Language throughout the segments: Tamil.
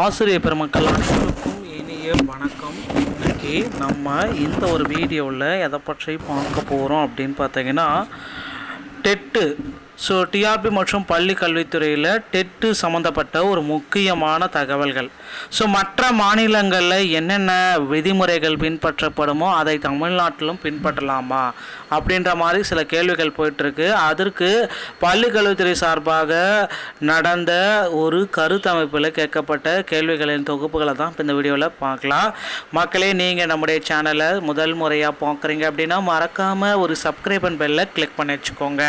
ஆசிரியர் பெருமக்கள் அனைவருக்கும் இனிய வணக்கம். இன்னைக்கு நம்ம இந்த ஒரு வீடியோவில் எதை பற்றி பார்க்க போகிறோம் அப்படின்னு பார்த்தீங்கன்னா டெட்டு ஸோ டிஆர்பி மற்றும் பள்ளி கல்வித்துறையில் டெட்டு சம்மந்தப்பட்ட ஒரு முக்கியமான தகவல்கள். ஸோ மற்ற மாநிலங்களில் என்னென்ன விதிமுறைகள் பின்பற்றப்படுமோ அதை தமிழ்நாட்டிலும் பின்பற்றலாமா? அப்படின்ற மாதிரி சில கேள்விகள் போயிட்டுருக்கு. அதற்கு பள்ளி கல்வித்துறை சார்பாக நடந்த ஒரு கருத்தமைப்பில் கேட்கப்பட்ட கேள்விகளின் தொகுப்புகளை தான் இப்போ இந்த வீடியோவில் பார்க்கலாம். மக்களே நீங்கள் நம்முடைய சேனலை முதல் முறையாக பார்க்குறீங்க அப்படின்னா மறக்காமல் ஒரு சப்ஸ்கிரைப் அண்ட் பெல்லை கிளிக் பண்ணி வச்சுக்கோங்க.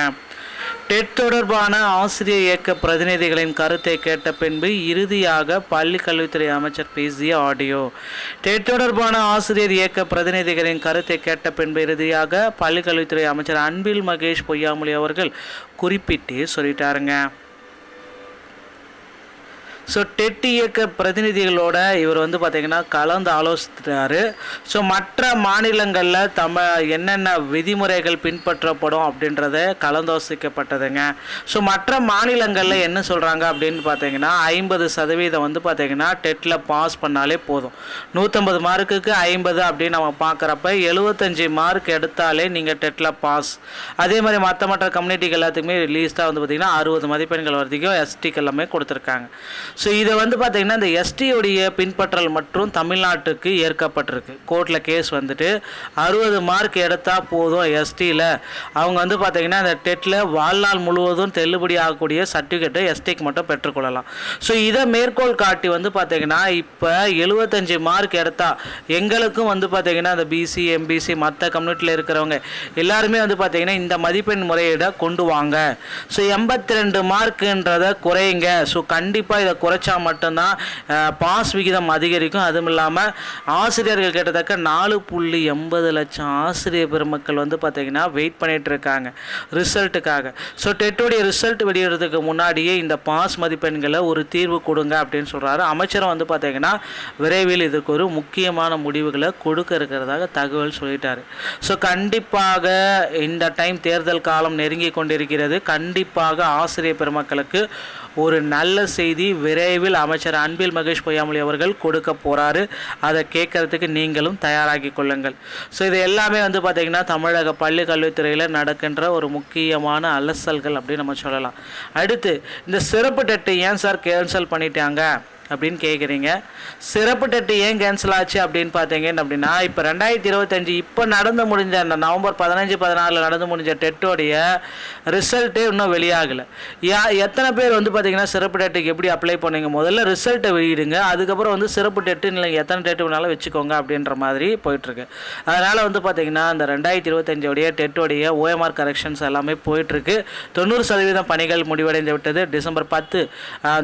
டெட் தொடர்பான ஆசிரியர் இயக்க பிரதிநிதிகளின் கருத்தை கேட்ட பின்பு இறுதியாக பள்ளி கல்வித்துறை அமைச்சர் பேசிய ஆடியோ. டெட் தொடர்பான ஆசிரியர் இயக்க பிரதிநிதிகளின் கருத்தை கேட்ட பின்பு இறுதியாக பள்ளி கல்வித்துறை அமைச்சர் அன்பில் மகேஷ் பொய்யாமொழி அவர்கள் குறிப்பிட்டு சொல்லிட்டாருங்க. ஸோ டெட் இயக்க பிரதிநிதிகளோட இவர் வந்து பார்த்திங்கன்னா கலந்து ஆலோசித்தார் ஸோ மற்ற மாநிலங்களில் தம என்னென்ன விதிமுறைகள் பின்பற்றப்படும் அப்படின்றத கலந்தாலோசிக்கப்பட்டதுங்க. ஸோ மற்ற மாநிலங்களில் என்ன சொல்கிறாங்க அப்படின்னு பார்த்தீங்கன்னா ஐம்பது சதவீதம் வந்து பார்த்திங்கன்னா டெட்டில் பாஸ் பண்ணாலே போதும். நூற்றம்பது மார்க்குக்கு ஐம்பது அப்படின்னு நம்ம பார்க்குறப்ப எழுபத்தஞ்சி மார்க் எடுத்தாலே நீங்கள் டெட்டில் பாஸ் அதே மாதிரி மற்ற மற்ற கம்யூனிட்டிக்கு எல்லாத்துக்குமே லீஸ்ட்டாக வந்து பார்த்திங்கன்னா அறுபது மதிப்பெண்கள் வரைக்கும் எஸ்டிக்கு எல்லாமே கொடுத்துருக்காங்க. ஸோ இதை வந்து பார்த்திங்கன்னா இந்த எஸ்டியுடைய பின்பற்றல் மற்றும் தமிழ்நாட்டுக்கு ஏற்கப்பட்டிருக்கு. கோர்ட்டில் கேஸ் வந்துட்டு அறுபது மார்க் எடுத்தால் போதும் எஸ்டியில் அவங்க வந்து பார்த்திங்கன்னா இந்த டெட்டில் வாழ்நாள் முழுவதும் தள்ளுபடி ஆகக்கூடிய சர்டிஃபிகேட்டை எஸ்டிக்கு மட்டும் பெற்றுக்கொள்ளலாம் ஸோ இதை மேற்கோள் காட்டி வந்து பார்த்திங்கன்னா இப்போ எழுபத்தஞ்சி மார்க் எடுத்தால் எங்களுக்கும் வந்து பார்த்திங்கன்னா இந்த பிசி எம்பிசி மற்ற கம்யூனிட்டியில் இருக்கிறவங்க எல்லாருமே வந்து பார்த்திங்கன்னா இந்த மதிப்பெண் முறையிட கொண்டு வாங்க. ஸோ எண்பத்தி ரெண்டு மார்க்குன்றதை குறையுங்க ஸோ கண்டிப்பாக இதை குறைச்சா மட்டும்தான் பாஸ் விகிதம் அதிகரிக்கும். அதுவும் இல்லாமல் ஆசிரியர்கள் கிட்டத்தக்க நாலு புள்ளி எண்பது லட்சம் ஆசிரியர் பெருமக்கள் வந்து பார்த்திங்கன்னா வெயிட் பண்ணிகிட்டு இருக்காங்க ரிசல்ட்டுக்காக. ஸோ டெட்டுடைய ரிசல்ட் வெளியிடுறதுக்கு முன்னாடியே இந்த பாஸ் மதிப்பெண்களை ஒரு தீர்வு கொடுங்க அப்படின்னு சொல்கிறாரு அமைச்சரும் வந்து பார்த்திங்கன்னா விரைவில் இதுக்கு ஒரு முக்கியமான முடிவுகளை கொடுக்க இருக்கிறதாக தகவல் சொல்லிட்டார். ஸோ கண்டிப்பாக இந்த டைம் தேர்தல் காலம் நெருங்கி கொண்டிருக்கிறது. கண்டிப்பாக ஆசிரியர் பெருமக்களுக்கு ஒரு நல்ல செய்தி விரைவில் அமைச்சர் அன்பில் மகேஷ் பொய்யாமொழி அவர்கள் கொடுக்க போகிறாரு அதை கேட்கறதுக்கு நீங்களும் தயாராகி கொள்ளுங்கள். ஸோ இது எல்லாமே வந்து பார்த்திங்கன்னா தமிழக பள்ளி கல்வித்துறையில் நடக்கின்ற ஒரு முக்கியமான அலசல்கள் அப்படின்னு நம்ம சொல்லலாம். அடுத்து இந்த சிறப்பு டெட்டு ஏன் சார் கேன்சல் பண்ணிட்டாங்க? அப்படின்னு கேட்குறீங்க சிறப்பு டெட்டு ஏன் கேன்சல் ஆச்சு அப்படின்னு பார்த்தீங்கன்னு அப்படின்னா இப்போ ரெண்டாயிரத்தி இருபத்தஞ்சி இப்போ நடந்து முடிஞ்ச அந்த நவம்பர் பதினஞ்சு பதினாலில் நடந்து முடிஞ்ச டெட்டோடைய ரிசல்ட்டே இன்னும் வெளியாகலை. யா எத்தனை பேர் வந்து பார்த்தீங்கன்னா சிறப்பு டெட்டுக்கு எப்படி அப்ளை பண்ணீங்க? முதல்ல ரிசல்ட்டை வெளியிடுங்க. அதுக்கப்புறம் வந்து சிறப்பு டெட்டு நீங்கள் எத்தனை டெட்டு வேணாலும் வச்சுக்கோங்க அப்படின்ற மாதிரி போயிட்டுருக்கு. அதனால் வந்து பார்த்தீங்கன்னா அந்த ரெண்டாயிரத்தி இருபத்தஞ்சோடைய டெட்டோடைய ஓஎம்ஆர் கரெக்ஷன்ஸ் எல்லாமே போயிட்டுருக்கு. தொண்ணூறு சதவீதம் பணிகள் முடிவடைந்து விட்டது. டிசம்பர் பத்து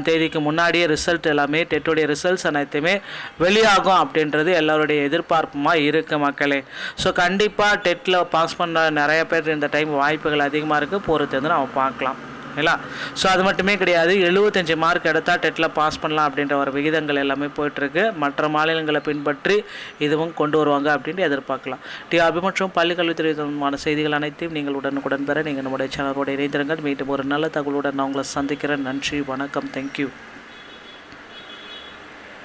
தேதிக்கு முன்னாடியே ரிசல்ட் எல்லாமே டெட்டுடைய ரிசல்ட்ஸ் அனைத்துமே வெளியாகும் அப்படின்றது எல்லோருடைய எதிர்பார்ப்புமாக இருக்குது மக்களே. ஸோ கண்டிப்பாக டெட்டில் பாஸ் பண்ண நிறைய பேர் இந்த டைம் வாய்ப்புகள் அதிகமாக இருக்குது பொறுத்து வந்து நம்ம பார்க்கலாம். இல்லைங்களா ஸோ அது மட்டுமே கிடையாது. எழுபத்தஞ்சி மார்க் எடுத்தால் டெட்டில் பாஸ் பண்ணலாம் அப்படின்ற ஒரு விகிதங்கள் எல்லாமே போயிட்டுருக்கு. மற்ற மாநிலங்களை பின்பற்றி இதுவும் கொண்டு வருவாங்க அப்படின்ட்டு எதிர்பார்க்கலாம். டிஆர்பி மற்றும் பள்ளிக்கல்வித்துறை தொடர்பான செய்திகள் அனைத்தையும் நீங்கள் உடனுக்குடன் பெற நீங்கள் நம்முடைய சேனலோட இணைந்திருங்கள். மீண்டும் ஒரு நல்ல தகவலுடன் நான் உங்களை சந்திக்கிறேன். நன்றி வணக்கம். தேங்க்யூ